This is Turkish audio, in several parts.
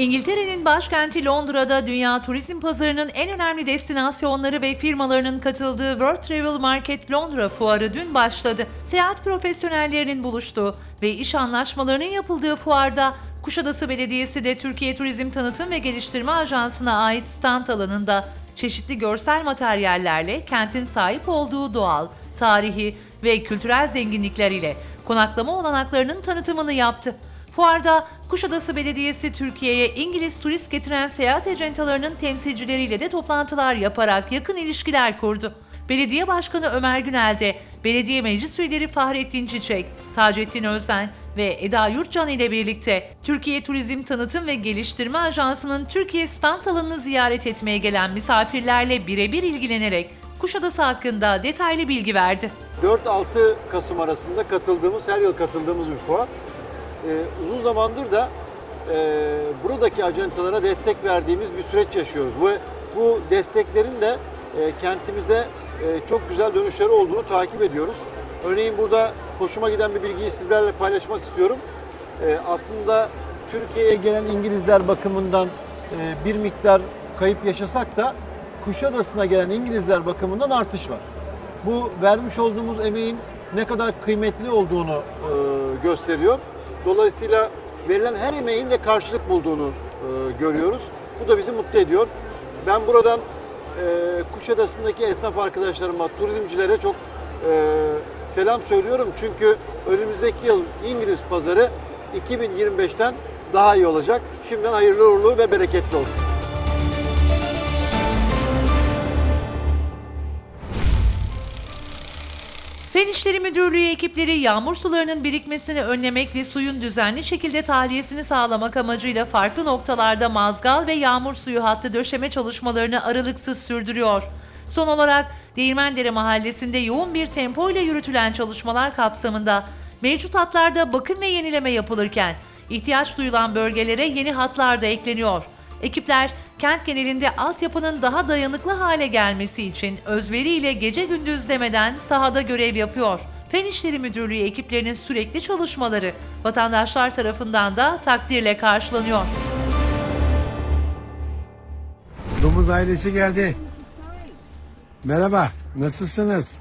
İngiltere'nin başkenti Londra'da dünya turizm pazarının en önemli destinasyonları ve firmalarının katıldığı World Travel Market Londra fuarı dün başladı. Seyahat profesyonellerinin buluştuğu ve iş anlaşmalarının yapıldığı fuarda Kuşadası Belediyesi de Türkiye Turizm Tanıtım ve Geliştirme Ajansı'na ait stand alanında çeşitli görsel materyallerle kentin sahip olduğu doğal, tarihi ve kültürel zenginlikler ile konaklama olanaklarının tanıtımını yaptı. Fuarda Kuşadası Belediyesi Türkiye'ye İngiliz turist getiren seyahat ajantalarının temsilcileriyle de toplantılar yaparak yakın ilişkiler kurdu. Belediye Başkanı Ömer Günel de belediye meclis üyeleri Fahrettin Çiçek, Taceddin Özden ve Eda Yurtcan ile birlikte Türkiye Turizm Tanıtım ve Geliştirme Ajansı'nın Türkiye stand alanını ziyaret etmeye gelen misafirlerle birebir ilgilenerek Kuşadası hakkında detaylı bilgi verdi. 4-6 Kasım arasında katıldığımız, her yıl katıldığımız bir fuar. Ee, uzun zamandır da e, buradaki ajantalara destek verdiğimiz bir süreç yaşıyoruz. Ve bu desteklerin de e, kentimize e, çok güzel dönüşleri olduğunu takip ediyoruz. Örneğin burada hoşuma giden bir bilgiyi sizlerle paylaşmak istiyorum. Aslında Türkiye'ye gelen İngilizler bakımından bir miktar kayıp yaşasak da Kuşadası'na gelen İngilizler bakımından artış var. Bu vermiş olduğumuz emeğin ne kadar kıymetli olduğunu gösteriyor. Dolayısıyla verilen her emeğin de karşılık bulduğunu e, görüyoruz. Bu da bizi mutlu ediyor. Ben buradan e, Kuşadası'ndaki esnaf arkadaşlarıma, turizmcilere çok e, selam söylüyorum. Çünkü önümüzdeki yıl İngiliz pazarı 2025'ten daha iyi olacak. Şimdiden hayırlı uğurlu ve bereketli olsun. Fen İşleri Müdürlüğü ekipleri yağmur sularının birikmesini önlemek ve suyun düzenli şekilde tahliyesini sağlamak amacıyla farklı noktalarda mazgal ve yağmur suyu hattı döşeme çalışmalarını aralıksız sürdürüyor. Son olarak Değirmendere Mahallesi'nde yoğun bir tempo ile yürütülen çalışmalar kapsamında mevcut hatlarda bakım ve yenileme yapılırken ihtiyaç duyulan bölgelere yeni hatlar da ekleniyor. Ekipler kent genelinde altyapının daha dayanıklı hale gelmesi için özveriyle gece gündüz demeden sahada görev yapıyor. Fen İşleri Müdürlüğü ekiplerinin sürekli çalışmaları vatandaşlar tarafından da takdirle karşılanıyor. Domuz ailesi geldi. Merhaba, nasılsınız?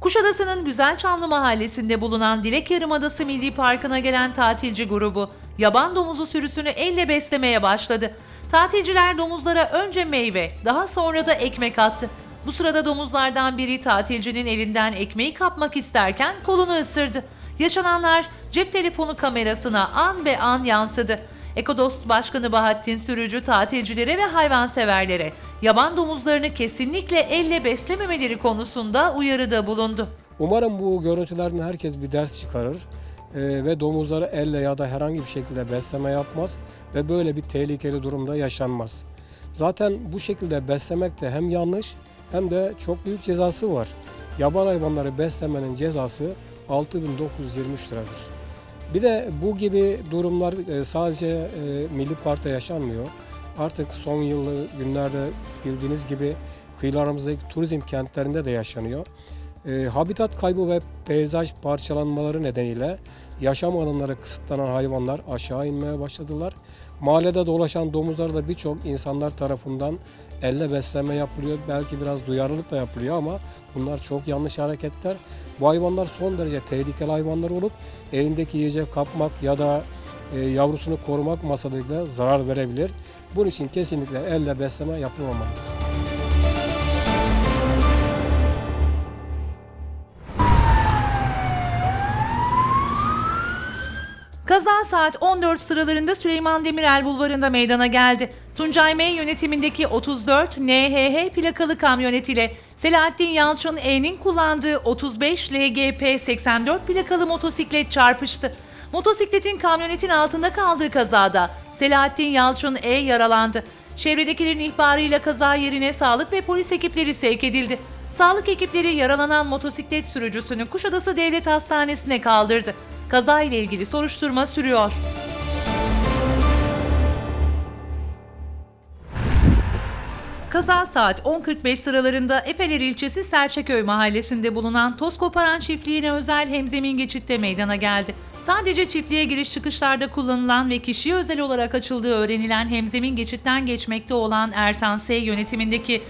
Kuşadası'nın Güzelçamlı mahallesinde bulunan Dilek Yarımadası Milli Parkı'na gelen tatilci grubu yaban domuzu sürüsünü elle beslemeye başladı. Tatilciler domuzlara önce meyve, daha sonra da ekmek attı. Bu sırada domuzlardan biri tatilcinin elinden ekmeği kapmak isterken kolunu ısırdı. Yaşananlar cep telefonu kamerasına an be an yansıdı. Ekodost Başkanı Bahattin Sürücü tatilcilere ve hayvanseverlere yaban domuzlarını kesinlikle elle beslememeleri konusunda uyarıda bulundu. Umarım bu görüntülerden herkes bir ders çıkarır ve domuzları elle ya da herhangi bir şekilde besleme yapmaz ve böyle bir tehlikeli durumda yaşanmaz. Zaten bu şekilde beslemek de hem yanlış hem de çok büyük cezası var. Yaban hayvanları beslemenin cezası 6923 liradır. Bir de bu gibi durumlar e, sadece e, Milli Park'ta yaşanmıyor. Artık son yıllı günlerde bildiğiniz gibi kıyılarımızdaki turizm kentlerinde de yaşanıyor. E, habitat kaybı ve peyzaj parçalanmaları nedeniyle yaşam alanları kısıtlanan hayvanlar aşağı inmeye başladılar. Mahallede dolaşan domuzlar da birçok insanlar tarafından elle besleme yapılıyor. Belki biraz duyarlılıkla yapılıyor ama bunlar çok yanlış hareketler. Bu hayvanlar son derece tehlikeli hayvanlar olup elindeki yiyecek kapmak ya da e, yavrusunu korumak masadıyla zarar verebilir. Bunun için kesinlikle elle besleme yapılmamalıdır. Kaza saat 14 sıralarında Süleyman Demirel Bulvarı'nda meydana geldi. Tuncay Bey yönetimindeki 34 NHH plakalı kamyonet ile Selahattin Yalçın E'nin kullandığı 35 LGP 84 plakalı motosiklet çarpıştı. Motosikletin kamyonetin altında kaldığı kazada Selahattin Yalçın E yaralandı. Çevredekilerin ihbarıyla kaza yerine sağlık ve polis ekipleri sevk edildi. Sağlık ekipleri yaralanan motosiklet sürücüsünü Kuşadası Devlet Hastanesi'ne kaldırdı. Kaza ile ilgili soruşturma sürüyor. Kaza saat 10.45 sıralarında Efeler ilçesi Serçeköy mahallesinde bulunan toz koparan çiftliğine özel hemzemin geçitte meydana geldi. Sadece çiftliğe giriş çıkışlarda kullanılan ve kişiye özel olarak açıldığı öğrenilen hemzemin geçitten geçmekte olan Ertan S yönetimindeki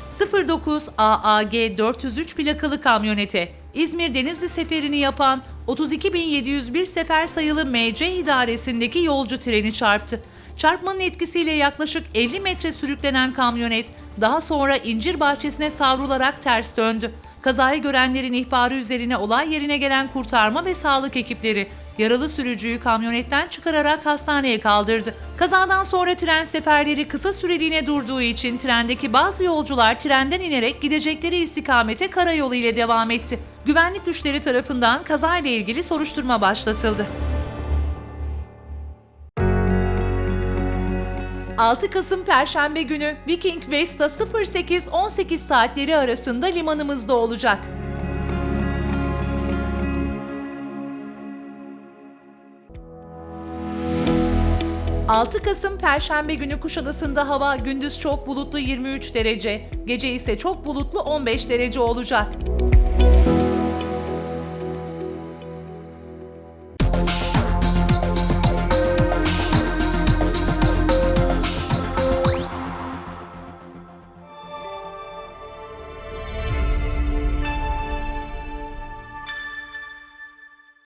09 AAG 403 plakalı kamyonete İzmir Denizli seferini yapan 32.701 sefer sayılı MC idaresindeki yolcu treni çarptı. Çarpmanın etkisiyle yaklaşık 50 metre sürüklenen kamyonet daha sonra incir bahçesine savrularak ters döndü. Kazayı görenlerin ihbarı üzerine olay yerine gelen kurtarma ve sağlık ekipleri yaralı sürücüyü kamyonetten çıkararak hastaneye kaldırdı. Kazadan sonra tren seferleri kısa süreliğine durduğu için trendeki bazı yolcular trenden inerek gidecekleri istikamete karayolu ile devam etti. Güvenlik güçleri tarafından kazayla ilgili soruşturma başlatıldı. 6 Kasım Perşembe günü Viking Vesta 08-18 saatleri arasında limanımızda olacak. ...6 Kasım Perşembe günü Kuşadası'nda hava gündüz çok bulutlu 23 derece, gece ise çok bulutlu 15 derece olacak.